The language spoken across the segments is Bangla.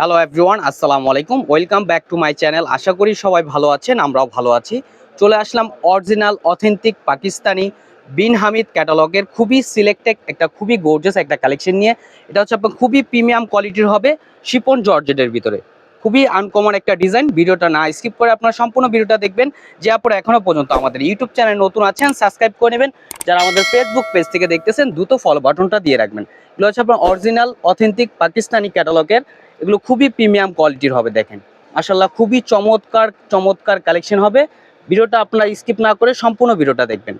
হ্যালো এভরিওয়ান আসসালামু আলাইকুম welcome back to my channel আশা করি সবাই ভালো আছেন, আমরাও ভালো আছি। চলে আসলাম অরিজিনাল অথেন্টিক পাকিস্তানি বিন হামিদ ক্যাটালগের খুবই সিলেক্টেড একটা খুবই গোর্জাস একটা কালেকশন নিয়ে। এটা হচ্ছে আপনার খুবই প্রিমিয়াম কোয়ালিটির হবে শিপন জর্জেটের ভিতরে। খুবই আনকমন একটা ডিজাইন ভিডিওটা না স্কিপ করে আপনারা সম্পূর্ণ ভিডিওটা দেখবেন। যে আপনারা এখনও পর্যন্ত আমাদের ইউটিউব চ্যানেল নতুন আছেন সাবস্ক্রাইব করে নেবেন। যারা আমাদের ফেসবুক পেজ থেকে দেখতেছেন, দ্রুত ফলো বাটনটা দিয়ে রাখবেন। এগুলো হচ্ছে আপনার অরিজিনাল অথেন্টিক পাকিস্তানি ক্যাটালগের এগুলো খুবই প্রিমিয়াম কোয়ালিটির হবে, দেখেন। মাসাল্লাহ খুবই চমৎকার চমৎকার কালেকশন হবে। ভিডিওটা আপনারা স্কিপ না করে সম্পূর্ণ ভিডিওটা দেখবেন।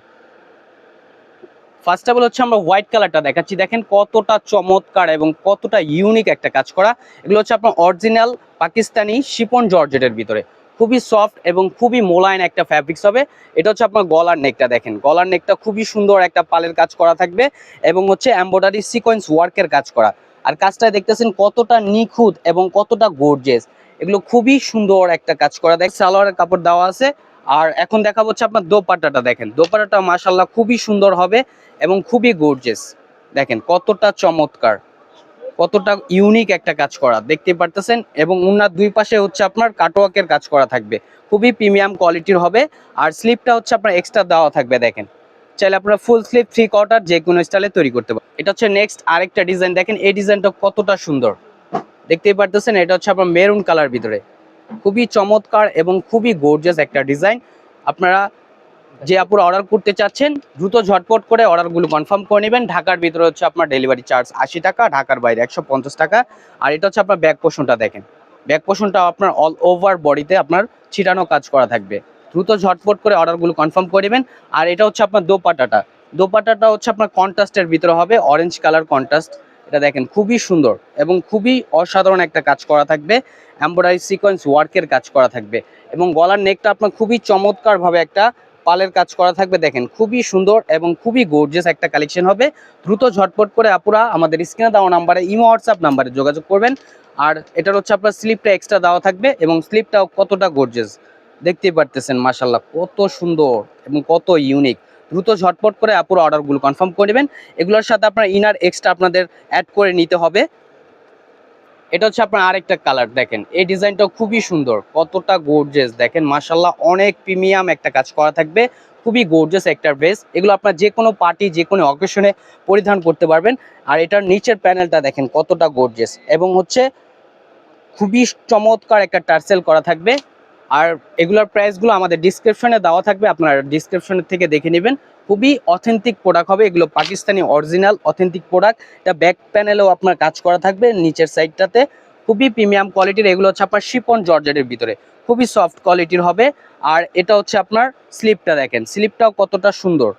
ফার্স্ট অফ অল হচ্ছে আমরা হোয়াইট কালারটা দেখাচ্ছি। দেখেন কতটা চমৎকার এবং কতটা ইউনিক একটা কাজ করা। এগুলো হচ্ছে আপনার অরিজিনাল পাকিস্তানি শিপন জর্জেটের ভিতরে। খুবই সফট এবং খুবই মোলায়েন একটা ফ্যাব্রিক্স হবে। এটা হচ্ছে আপনার গলার নেকটা দেখেন। গলার নেকটা খুবই সুন্দর একটা পালের কাজ করা থাকবে এবং হচ্ছে এম্ব্রয়ডারি সিকোয়েন্স ওয়ার্কের কাজ করা। আর কাজটা দেখতেছেন কতটা নিখুঁত এবং কতটা গর্জেস এগুলো খুবই সুন্দর একটা কাজ করা। দেখ, সালোয়ারের কাপড় দেওয়া আছে। আর এখন দেখা হচ্ছে আপনার দোপাট্টাটা দেখেন। দোপাট্টাটা মাসাল্লাহ খুবই সুন্দর হবে এবং খুবই গর্জেস দেখেন কতটা চমৎকার, কতটা ইউনিক একটা কাজ করা, দেখতে পারতেছেন? এবং উনার দুই পাশে হচ্ছে আপনার কাটওয়ার্কের কাজ করা থাকবে। খুবই প্রিমিয়াম কোয়ালিটির হবে। আর স্লিপটা হচ্ছে আপনার এক্সট্রা দেওয়া থাকবে, দেখেন। চাইলে আপনারা ফুল স্লিপ থ্রি কোয়ার্টার যে কোনো স্টাইলে তৈরি করতে পারেন এটা হচ্ছে নেক্সট আরেকটা ডিজাইন দেখেন এই ডিজাইনটা কতটা সুন্দর। দেখতেই পারতেছেন, এটা হচ্ছে আপনার মেরুন কালার ভিতরে। খুবই চমৎকার এবং খুবই গর্জিয়াস একটা ডিজাইন আপনারা যে আপুরা অর্ডার করতে চাচ্ছেন, দ্রুত ঝটপট করে অর্ডারগুলো কনফার্ম করে নেবেন। ঢাকার ভিতরে হচ্ছে আপনার ডেলিভারি চার্জ আশি টাকা, ঢাকার বাইরে একশো পঞ্চাশ টাকা। আর এটা হচ্ছে আপনার ব্যাক পোষণটা দেখেন। ব্যাক পোষণটা আপনার অল ওভার বডিতে আপনার ছিটানো কাজ করা থাকবে। দ্রুত ঝটপট করে অর্ডারগুলো কনফার্ম করে নেবেন। আর এটা হচ্ছে আপনার দোপাটাটা দোপাটাটা হচ্ছে আপনার কন্ট্রাস্টের ভিতরে হবে অরেঞ্জ কালার কন্ট্রাস্ট এটা দেখেন, খুবই সুন্দর এবং খুবই অসাধারণ একটা কাজ করা থাকবে। এম্ব্রয়ডারি সিকোয়েন্স ওয়ার্কের কাজ করা থাকবে এবং গলার নেকটা আপনার খুবই চমৎকারভাবে একটা পালের কাজ করা থাকবে। দেখেন, খুবই সুন্দর এবং খুবই গর্জিয়াস একটা কালেকশন হবে। দ্রুত ঝটপট করে আপুরা আমাদের স্ক্রিনে দেওয়া নাম্বারে, ইমো হোয়াটসঅ্যাপ নাম্বারে যোগাযোগ করবেন। আর এটার হচ্ছে আপনার স্লিপটা এক্সট্রা দেওয়া থাকবে এবং স্লিপটাও কতটা গর্জিয়াস দেখতেই পারতেছেন মাসাল্লাহ কত সুন্দর এবং কত ইউনিক দ্রুত ঝটপট করে আপুরা অর্ডারগুলো কনফার্ম করে নেবেন। এগুলোর সাথে আপনার ইনার এক্সট্রা আপনাদের অ্যাড করে নিতে হবে। এটা হচ্ছে আপনার আরেকটা কালার দেখেন। এই ডিজাইনটা খুবই সুন্দর। কতটা গোর্জেস দেখেন। মাসাল্লাহ অনেক প্রিমিয়াম একটা কাজ করা থাকবে। খুবই গোর্জেস একটা ড্রেস এগুলো আপনার যে কোনো পার্টি যে কোনো অকেশনে পরিধান করতে পারবেন। আর এটার নিচের প্যানেলটা দেখেন কতটা গোর্জেস এবং হচ্ছে খুবই চমৎকার একটা টার্সেল করা থাকবে। আর এগুলোর প্রাইসগুলো আমাদের ডিসক্রিপশনে দেওয়া থাকবে, আপনারা ডিসক্রিপশনের থেকে দেখে নেবেন। খুবই অথেন্টিক প্রোডাক্ট হবে, এগুলো পাকিস্তানি অরিজিনাল অথেন্টিক প্রোডাক্ট এটা ব্যাক প্যানেলেও আপনার কাজ করা থাকবে, নিচের সাইডটাতে খুবই প্রিমিয়াম কোয়ালিটির এগুলো হচ্ছে আপনার শিপন জর্জেটের ভিতরে। খুবই সফট কোয়ালিটির হবে। আর এটা হচ্ছে আপনার স্লিপটা দেখেন স্লিপটাও কতটা সুন্দর।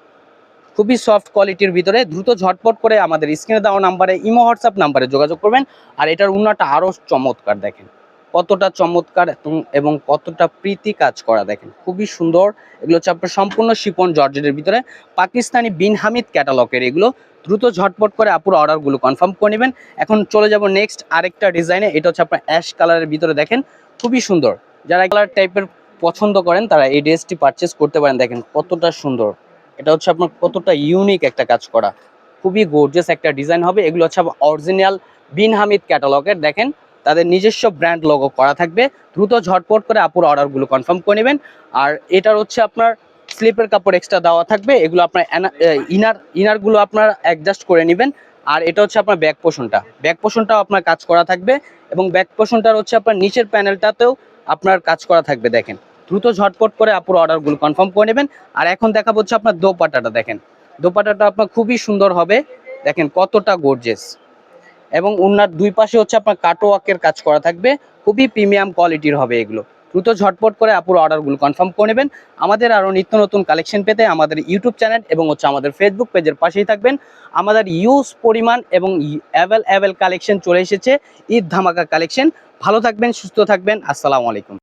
খুবই সফট কোয়ালিটির ভিতরে, দ্রুত ঝটপট করে আমাদের স্ক্রিনে দেওয়া নাম্বারে ইমো হোয়াটসঅ্যাপ নাম্বারে যোগাযোগ করবেন। আর এটার উন্নাটা আরও চমৎকার দেখেন। কতটা চমৎকার এবং- কতটা প্রীতি কাজ করা, দেখেন। খুবই সুন্দর। এগুলো হচ্ছে আপনার সম্পূর্ণ শিপন জর্জেটের ভিতরে। পাকিস্তানি বিন হামিদ ক্যাটালগের এগুলো। দ্রুত ঝটপট করে আপুর অর্ডারগুলো কনফার্ম করে নেবেন। এখন চলে যাব নেক্সট আরেকটা ডিজাইনে। এটা হচ্ছে আপনার অ্যাশ কালারের ভিতরে, দেখেন। খুবই সুন্দর। যারা কালার টাইপের পছন্দ করেন, তারা এই ড্রেসটি পারচেস করতে পারেন। দেখেন কতটা সুন্দর। এটা হচ্ছে আপনার কতটা ইউনিক একটা কাজ করা। খুবই গর্জিয়াস একটা ডিজাইন হবে। এগুলো হচ্ছে অরিজিনাল বিন হামিদ ক্যাটালগের, দেখেন। তাদের নিজস্ব ব্র্যান্ড লোগো করা থাকবে। দ্রুত ঝটপট করে আপুর অর্ডারগুলো কনফার্ম করে নেবেন। আর এটার হচ্ছে আপনার স্লিপের কাপড় এক্সট্রা দেওয়া থাকবে। এগুলো আপনার ইনার ইনারগুলো আপনার অ্যাডজাস্ট করে নেবেন। আর এটা হচ্ছে আপনার ব্যাক পোষণটা ব্যাক পোষণটাও আপনার কাজ করা থাকবে। এবং ব্যাক পোষণটার হচ্ছে আপনার নিচের প্যানেলটাতেও আপনার কাজ করা থাকবে, দেখেন। দ্রুত ঝটপট করে আপুর অর্ডারগুলো কনফার্ম করে নেবেন। আর এখন দেখা হচ্ছে আপনার দোপাটাটা, দেখেন। দোপাটাটা আপনার খুবই সুন্দর হবে। দেখেন কতটা গর্জেস এবং উনার দুই পাশে হচ্ছে আপনার কাটোয়াকের কাজ করা থাকবে। খুবই প্রিমিয়াম কোয়ালিটির হবে এগুলো। দ্রুত ঝটপট করে আপুর অর্ডারগুলো কনফার্ম করে নেবেন। আমাদের আরও নিত্য নতুন কালেকশন পেতে আমাদের ইউটিউব চ্যানেল এবং হচ্ছে আমাদের ফেসবুক পেজের পাশেই থাকবেন। আমাদের ইউজ পরিমাণ এবং অ্যাভেল অ্যাভেল কালেকশন চলে এসেছে। ঈদ ধামাকা কালেকশন ভালো থাকবেন, সুস্থ থাকবেন। আসসালামু আলাইকুম।